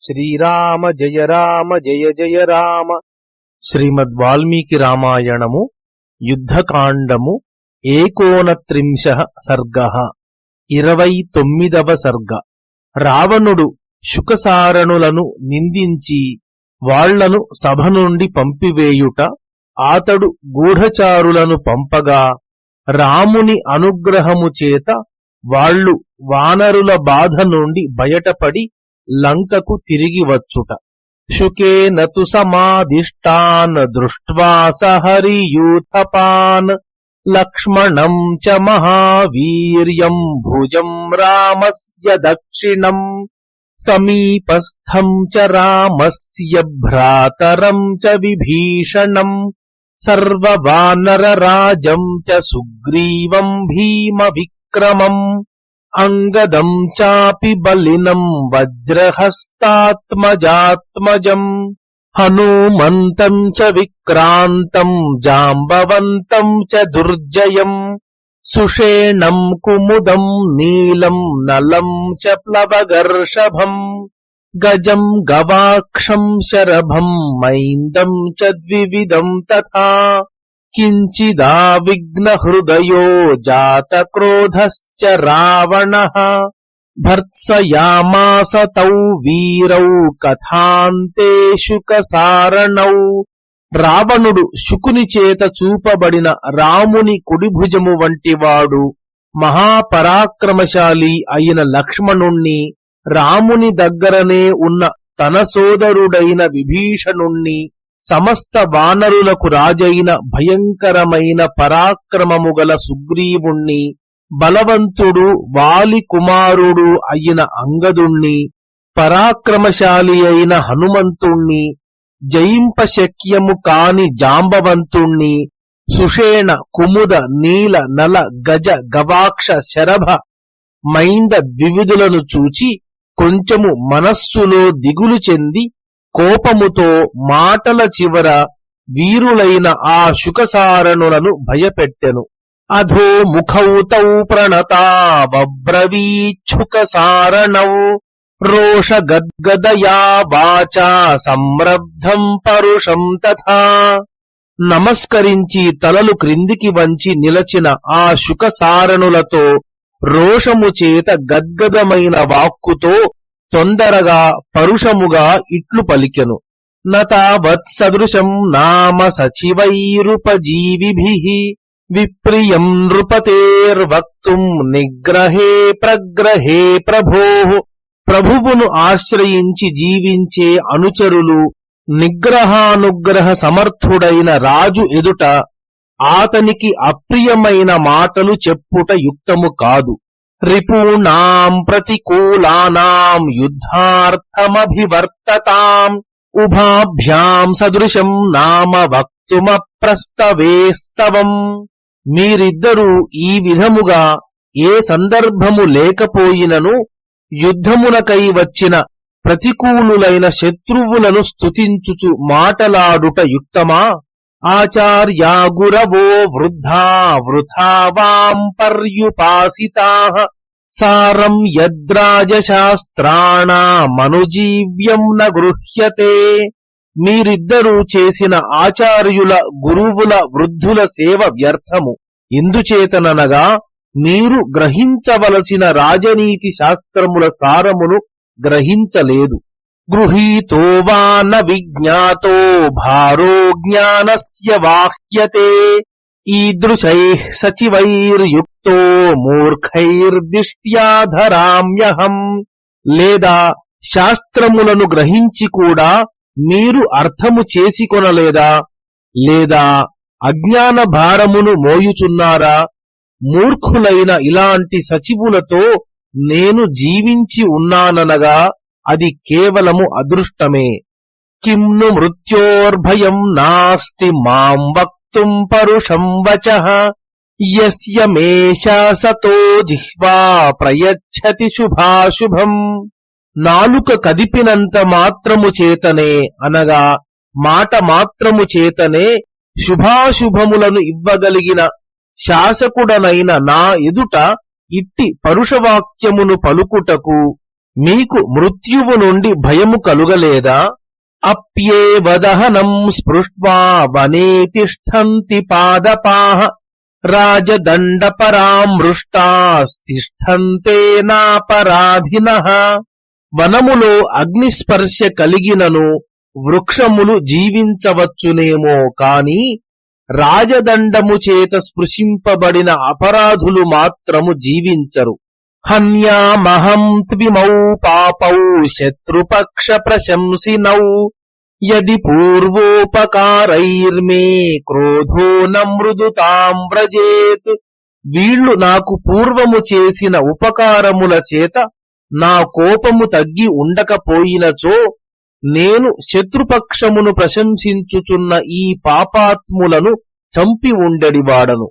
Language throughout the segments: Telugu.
శ్రీరామ జయ రామ జయ జయ రామ. శ్రీమద్ వాల్మీకి రామాయణము యుద్ధకాండము ఏకోనత్రింశ సర్గ. ఇరవై తొమ్మిదవ సర్గ. రావణుడు శుకసారణులను నిందించి వాళ్ళను సభ నుండి పంపివేయుట ఆతడు గూఢచారులను పంపగా రాముని అనుగ్రహము చేత వాళ్ళు వానరుల బాధ నుండి బయటపడి లంకకు తిరిగి వచ్చుట. శుకేన తు సమాదిష్టాన్ దృష్ట్వా సహరియూథపాన్. లక్ష్మణం చ మహావీర్యం భుజం రామస్య దక్షిణం. సమీపస్థం చ రామస్య భ్రాతరం చ విభీషణం. సర్వవానరరాజం చ సుగ్రీవం భీమ విక్రమం అంగదం చాపి బలినం వజ్రహస్తాత్మజాత్మజం. హనుమంతం చ విక్రాంతం జాంబవంతం చ దుర్జయం. సుషేణం కుముదం నీలం నలం చ ప్లవగర్షభం. గజం గవాక్షం శరభం మైందం చ ద్వివిధం తథా. కించిదా విఘ్నహృదయో జాత క్రోధశ్చ రావణః భర్త్సయామాస తౌ వీరౌ కథాంతే శుకసారణౌ రావణుడు శుకుని చేత చూపబడిన రాముని కుడిభుజము వంటివాడు మహాపరాక్రమశాలి అయిన లక్ష్మణుణ్ణి రాముని దగ్గరనే ఉన్న తన సోదరుడైన విభీషణుణ్ణి సమస్త వానరులకు రాజైన భయంకరమైన పరాక్రమము గల సుగ్రీవుణ్ణి బలవంతుడు వాలి కుమారుడు అయిన అంగదుణ్ణి పరాక్రమశాలి అయిన హనుమంతుణ్ణి జయింపశక్యము కాని జాంబవంతుణ్ణి సుషేణ కుముద నీల నల గజ గవాక్ష శరభ మైంద ద్వివిధులను చూచి కొంచెము మనస్సులో దిగులు చెంది కోపముతో మాటల చివర వీరులైన ఆ శుకసారణులను భయపెట్టెను. అధో ముఖౌతౌ ప్రణతాబ్రవీచ్ఛుకసారణౌ రోష గద్గదయా వాచా సంరబ్ధం పరుషం తథా. నమస్కరించి తలలు క్రిందికి వంచి నిలచిన ఆ శుకసారణులతో రోషము చేత గద్గదమైన వాక్కుతో తొందరగా పరుషముగా ఇట్లు పలికెను. నతావత్సదృశం నామ సచివైరుపజీవిభి విప్రియం నృపతేర్వక్తుం నిగ్రహే ప్రగ్రహే ప్రభో ప్రభువును ఆశ్రయించి జీవించే అనుచరులు నిగ్రహానుగ్రహ సమర్థుడైన రాజు ఎదుట ఆతనికి అప్రియమైన మాటలు చెప్పుట యుక్తము కాదు. రిపూణాం ప్రతికూలానాం యుద్ధార్థమభివర్తతాం ఉభాభ్యాం సదృశం నామ వక్తుమప్రస్తవేస్తవం మీరిద్దరూ ఈ విధముగా ఏ సందర్భము లేకపోయినను యుద్ధమునకై వచ్చిన ప్రతికూలులైన శత్రువులను స్తుతించుచు మాటలాడుట యుక్తమా? ఆచార్యా గురవో వృద్ధా వృథా వాం పర్యుపాసితా సారం యద్రాజశాస్త్రాణమనుజీవ్యం న గృహ్యతే మీరిద్దరూ చేసిన ఆచార్యుల గురువుల వృద్ధుల సేవ వ్యర్థము. ఇందుచేతననగా మీరు గ్రహించవలసిన రాజనీతి శాస్త్రముల సారమును గ్రహించలేదు. గృహీతో వా న విజ్ఞాతో భారో జ్ఞానస్య వాహ్యతే ఈదృశై సచివైర్యుక్తో మూర్ఖైర్దిష్ట్యా ధరామ్యహం లేదా శాస్త్రములను గ్రహించి కూడా మీరు అర్థము చేసికొనలేదా? లేదా అజ్ఞాన భారమును మోయుచున్నారా? మూర్ఖులైన ఇలాంటి సచివులతో నేను జీవించి ఉన్నాననగా అది కేవలము అదృష్టమే. కిమ్ను మృత్యోర్భయం నాస్తి మాం వక్తుం పరుషం వచ. యస్య మేషాసతో జిహ్వా ప్రయచ్చతి శుభాశుభం. నాలుక కదిపినంత మాత్రము చేతనే అనగా మాట మాత్రము చేతనే శుభాశుభములను ఇవ్వగలిగిన శాసకుడనైన నా ఎదుట ఇట్టి పరుషవాక్యమును పలుకుటకు మీకు మృత్యువు నుండి భయము కలుగలేదా? అప్యేవదహనం స్పృష్వా వనే తిష్టంతి పాదపాహ రాజదండపరామృష్టాస్తిష్టంతే నాపరాధిన వనములో అగ్నిస్పర్శ కలిగినను వృక్షములు జీవించవచ్చునేమో కాని రాజదండము చేత స్పృశింపబడిన అపరాధులు మాత్రము జీవించరు. హన్యామహం త్విమౌ పాపౌ శత్రుపక్ష ప్రశంసినౌ యది పూర్వోపకారైర్మే క్రోధో నమృదుతాం వ్రజేత్. వీళ్ళు నాకు పూర్వము చేసిన ఉపకారముల చేత నా కోపము తగ్గి ఉండకపోయినచో నేను శత్రుపక్షమును ప్రశంసించుచున్న ఈ పాపాత్ములను చంపి ఉండెడివాడను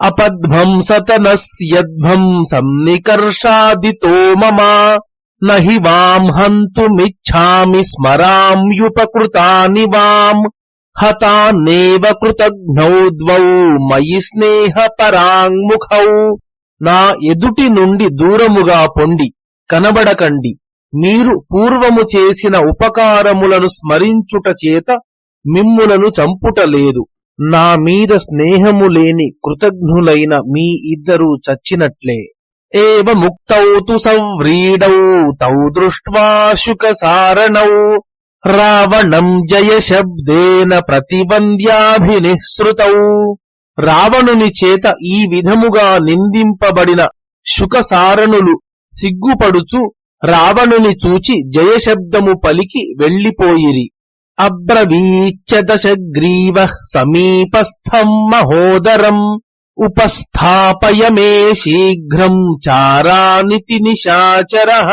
అపధ్వంసతనస్యధ్వంసం నికర్షాదితో మమ నహి వాం హంతుమిచ్ఛామి స్మరామ్యుపకృతాని వాం హతాన్నేవ కృతఘ్నౌ ద్వౌ మయి స్నేహ పరాంగ్ముఖౌ నా ఎదుటి నుండి దూరముగా పొండి కనబడకండి మీరు పూర్వము చేసిన ఉపకారములను స్మరించుట చేత మిమ్ములను చంపుటలేదు నా మీద స్నేహము లేని కృతజ్ఞులైన మీ ఇద్దరు చచ్చినట్లే. ఏవ ముక్తౌ తు సవ్రీడౌ తౌ దృష్ట్వా శుకసారణౌ. రావణం జయ శబ్దేన ప్రతిబంధ్యాభినిఃసృతౌ. రావణుని చేత ఈ విధముగా నిందింపబడిన శుకసారణులు సిగ్గుపడుచు రావణుని చూచి జయశబ్దము పలికి వెళ్ళిపోయిరి అబ్రవీచ్చ దశగ్రీవ సమీపస్థం మహోదరం. ఉపస్థాపయ మే శీఘ్రం చారానితి నిశాచర.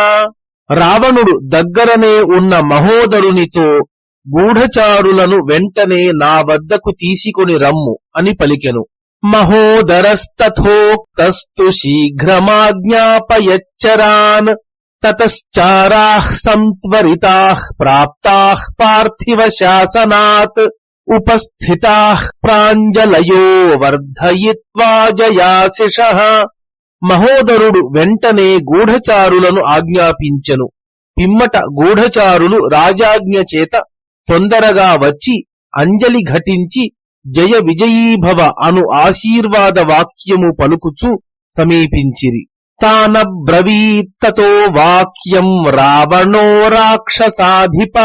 రావణుడు దగ్గరనే ఉన్న మహోదరునితో గూఢచారులను వెంటనే నా వద్దకు తీసుకొని రమ్ము అని పలికెను. మహోదరస్తథోక్తస్తు శీఘ్రమాజ్ఞాపయచ్చరాన్. తతశ్చారాः సంత్వరితాః ప్రాప్తాః పార్థివ శాసనాత్ ఉపస్థితాః ప్రాంజలయో వర్ధయిత్వా జయాశిషః మహోదరుడు వెంటనే గూఢచారులను ఆజ్ఞాపించెను పిమ్మట గూఢచారులు రాజాజ్ఞ చేత తొందరగా వచ్చి అంజలి ఘటించి జయ విజయీభవ అను ఆశీర్వాద వాక్యము పలుకుచు సమీపించిరి తానబ్రవీత్తతో వాక్యం రావణో రాక్షసాధిప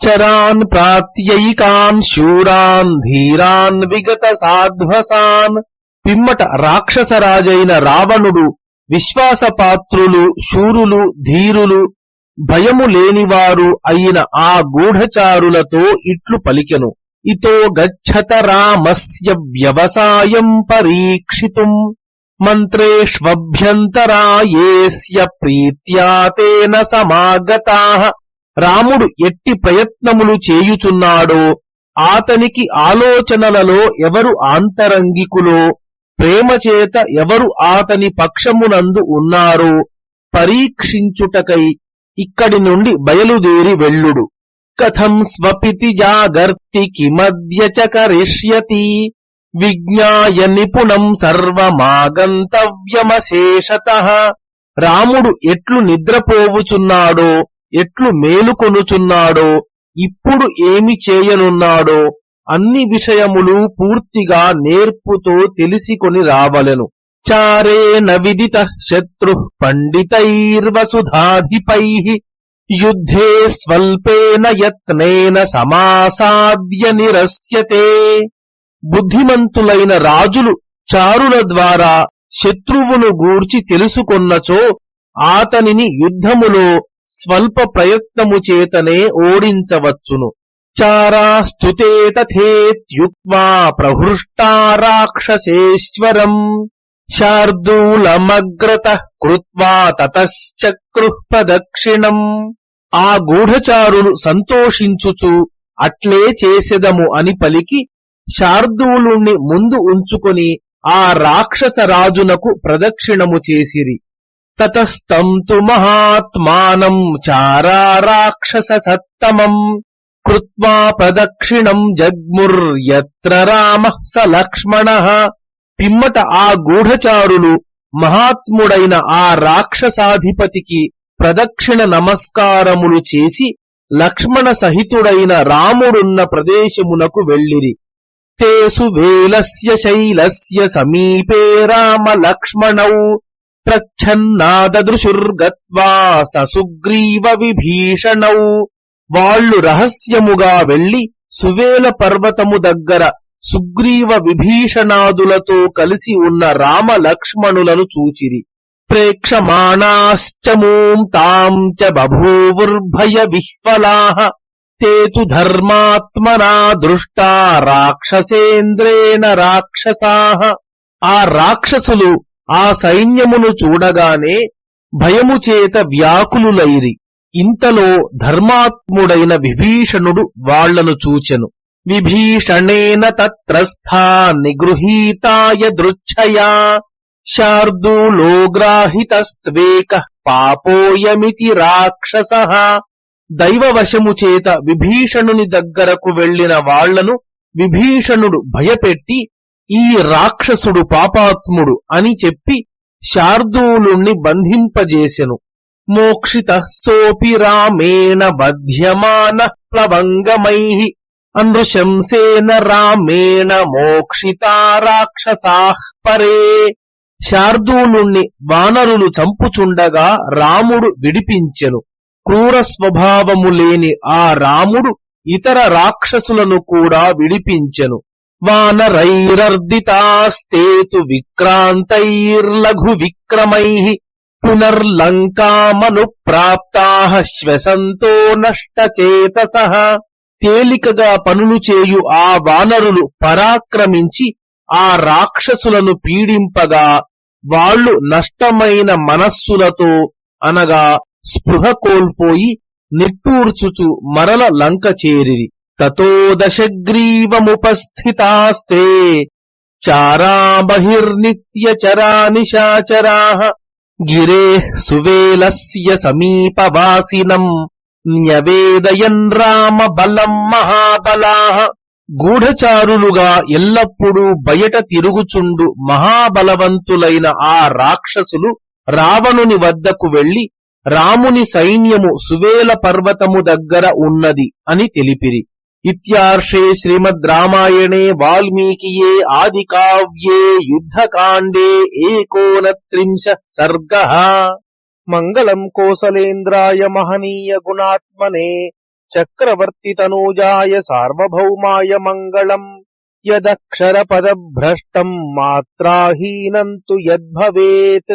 చరాన్ ప్రాత్యయికాన్ శూరాన్ ధీరాన్ విగత సాధ్వసాన్ పిమ్మట రాక్షసరాజైన రావణుడు విశ్వాసపాత్రులు శూరులు ధీరులు భయము లేనివారు అయిన ఆ గూఢచారులతో ఇట్లు పలికెను. ఇతో గచ్చత రామస్య వ్యవసాయం పరీక్షితుం. మంత్రేష్వభ్యంతరాయేస్య ప్రీత్యాతేన సమాగతా. రాముడు ఎట్టి ప్రయత్నములు చేయుచున్నాడో ఆతనికి ఆలోచనలలో ఎవరు ఆంతరంగికులో ప్రేమచేత ఎవరు ఆతని పక్షమునందు ఉన్నారో పరీక్షించుటకై ఇక్కడి నుండి బయలుదేరి వెళ్ళుడు. కథం స్వపితి జాగర్తి కిమద్య చ కరిష్యతి. విజ్ఞాయ నిపుణం సర్వమాగంతవ్యమశేషత. రాముడు ఎట్లు నిద్రపోవుచున్నాడో ఎట్లు మేలుకొనుచున్నాడో ఇప్పుడు ఏమి చేయనున్నాడో అన్ని విషయములు పూర్తిగా నేర్పుతో తెలిసికొని రావలెను. చారేణ విదిత శత్రు పండితైర్వసుధాధిపై. యుద్ధే స్వల్పేన యత్నేన సమాసాద్య నిరస్యతే. బుద్ధిమంతులైన రాజులు చారుల ద్వారా శత్రువును గూర్చి తెలుసుకొన్నచో ఆతనిని యుద్ధములో స్వల్ప ప్రయత్నము చేతనే ఓడించవచ్చును. చారాస్తుతేతథేత్యుక్వా ప్రహృష్టా రాక్షసేశ్వరం. శార్దూలమగ్రత కృత్వా తతశ్చక్రుః ప్రదక్షిణం. ఆ గూఢచారులు సంతోషించుచు అట్లే చేసెదము అని పలికి శార్దూలుణ్ణి ముందు ఉంచుకొని ఆ రాక్షస రాజునకు ప్రదక్షిణము చేసిరి. తతస్తం తు మహాత్మానం చారా రాక్షస సత్తమం. కృత్వా ప్రదక్షిణం జగ్ముర్యత్ర రామ స లక్ష్మణ. పిమ్మట ఆ గూఢచారులు మహాత్ముడైన ఆ రాక్షసాధిపతికి ప్రదక్షిణ నమస్కారములు చేసి లక్ష్మణ సహితుడైన రాముడున్న ప్రదేశమునకు వెళ్ళిరి. తేసు వేలస్య శైలస్య సమీపే రామలక్ష్మణౌ ప్రచ్ఛన్నాదృశుర్గత్వా ససుగ్రీవ విభీషణౌ వాళ్ళు రహస్యముగా వెళ్ళి సువేల పర్వతము దగ్గర సుగ్రీవ విభీషణాదులతో కలిసి ఉన్న రామ లక్ష్మణులను చూచిరి. ప్రేక్షమాణాశ్చమూం తాం చ బభూవుర్భయ ते तु ధర్మాత్మనా దృష్టా రాక్షసేంద్రేణ రాక్షసాహ ఆ రాక్షసులు ఆ సైన్యమును చూడగానే భయము చేత వ్యాకులులైరి. ఇంతలో ధర్మాత్ముడైన విభీషణుడు వాళ్ళను చూచెను. విభీషణేన తత్రస్థా నిగృహీతాయ దృచ్ఛయా శార్దూలోగ్రాహితస్త్వేక పాపోయమితి రాక్షస। దైవవశము చేత విభీషణుని దగ్గరకు వెళ్ళిన వాళ్ళను విభీషణుడు భయపెట్టి ఈ రాక్షసుడు పాపాత్ముడు అని చెప్పి శార్దూలుణ్ణి బంధింపజేసెను. మోక్షిత సోపి రామేణ బధ్యమాన ప్లవంగమై అనృశంసేన రామేణ మోక్షితా రాక్షసాః పరే. శార్దూలుణ్ణి వానరులు చంపుచుండగా రాముడు విడిపించెను. క్రూర స్వభావము లేని ఆ రాముడు ఇతర రాక్షసులను కూడా విడిపించెను. వానరైరర్దితాస్తేతు విక్రాంతైర్లఘు విక్రమై పునర్లంకామను ప్రాప్తా శ్వసంతో నష్టచేతస. తేలికగా పనులు చేయు ఆ వానరులు పరాక్రమించి ఆ రాక్షసులను పీడింపగా వాళ్ళు నష్టమైన మనస్సులతో అనగా స్పృహ కోల్పోయి నిట్టూర్చుచు మరల లంక చేరిరి. తతో దశగ్రీవముపస్థితాస్తే చారా బహిర్నిత్యచరా నిశాచరా గిరే సువేలస్య సమీపవాసినం న్యవేదయన్ రామ బలం మహాబలా గూఢచారులుగా ఎల్లప్పుడూ బయట తిరుగుచుండు మహాబలవంతులైన ఆ రాక్షసులు రావణుని వద్దకు వెళ్ళి రాముని సైన్యము సువేల పర్వతము దగ్గర ఉన్నది అని తెలిపిరి. ఇత్యార్షే శ్రీమద్ రామాయణే వాల్మీకియే ఆది కావ్యే యుద్ధకాండే ఏకోనత్రింశ సర్గ. మంగళం కోసలేంద్రాయ మహనీయ గుణాత్మనే చక్రవర్తి తనూజాయ సార్వభౌమాయ మంగళం యదక్షర పదభ్రష్టం మాత్రాహీనం తు యద్భవేత్.